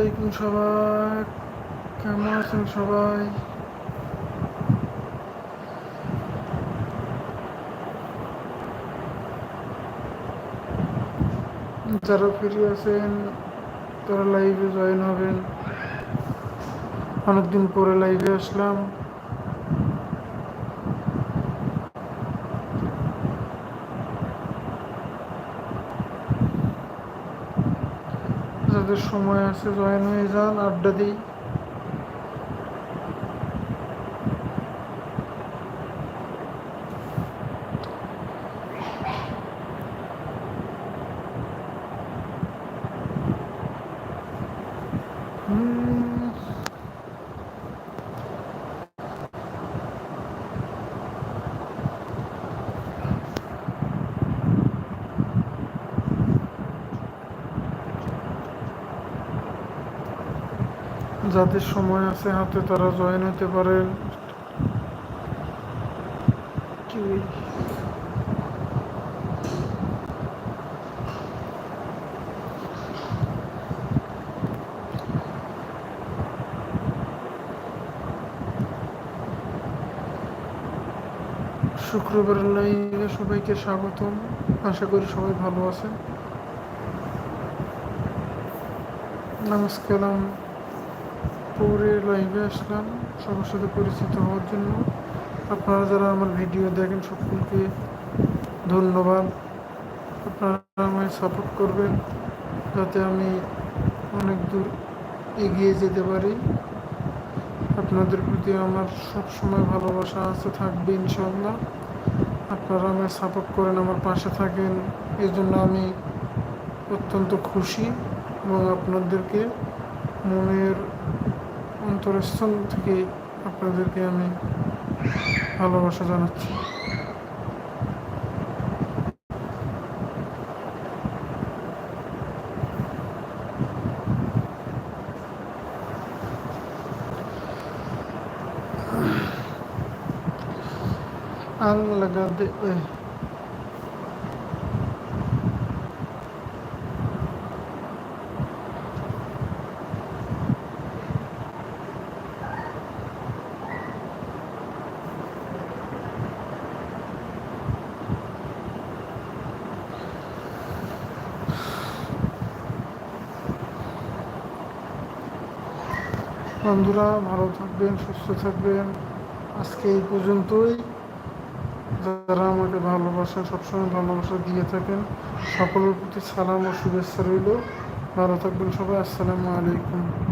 আলাইকুম সবাই। কেমন আছেন সবাই? যারা ফিরে আছেন, তারা লাইভে জয়েন হবেন। অনেকদিন পরে লাইভে আসলাম। যাদের সময় আছে জয়েন হয়ে যান আড্ডা দিই যাদের সময় আছে, হাতে তারা জয়েন হতে পারেন কি শুক্রবারের লাইভে সবাইকে স্বাগতম। আশা করি সবাই ভালো আছেন। নমস্কার পরে লাইভে আসলাম সবার সাথে পরিচিত হওয়ার জন্য। আপনারা যারা আমার ভিডিও দেখেন সকলকে ধন্যবাদ। আপনারা আমায় সাপোর্ট করবেন যাতে আমি অনেক দূর এগিয়ে যেতে পারি। আপনাদের প্রতি আমার সব সময় ভালোবাসা আছে, থাকবে ইনশাল্লাহ আপনারা আমায় সাপোর্ট করেন, আমার পাশে থাকেন। এই জন্য আমি অত্যন্ত খুশি এবং আপনাদেরকে মনের অন্তরস্থল থেকে আপনাদেরকে আমি ভালোবাসা জানাচ্ছি। ওই বন্ধুরা, ভালো থাকবেন, সুস্থ থাকবেন। আজকে এই পর্যন্তই। যারা আমাকে ভালোবাসেন, সবসময় ভালোবাসা দিয়ে থাকেন, সকলের প্রতি সালাম ও শুভেচ্ছা রইল। ভালো থাকবেন সবাই। আসসালামু আলাইকুম।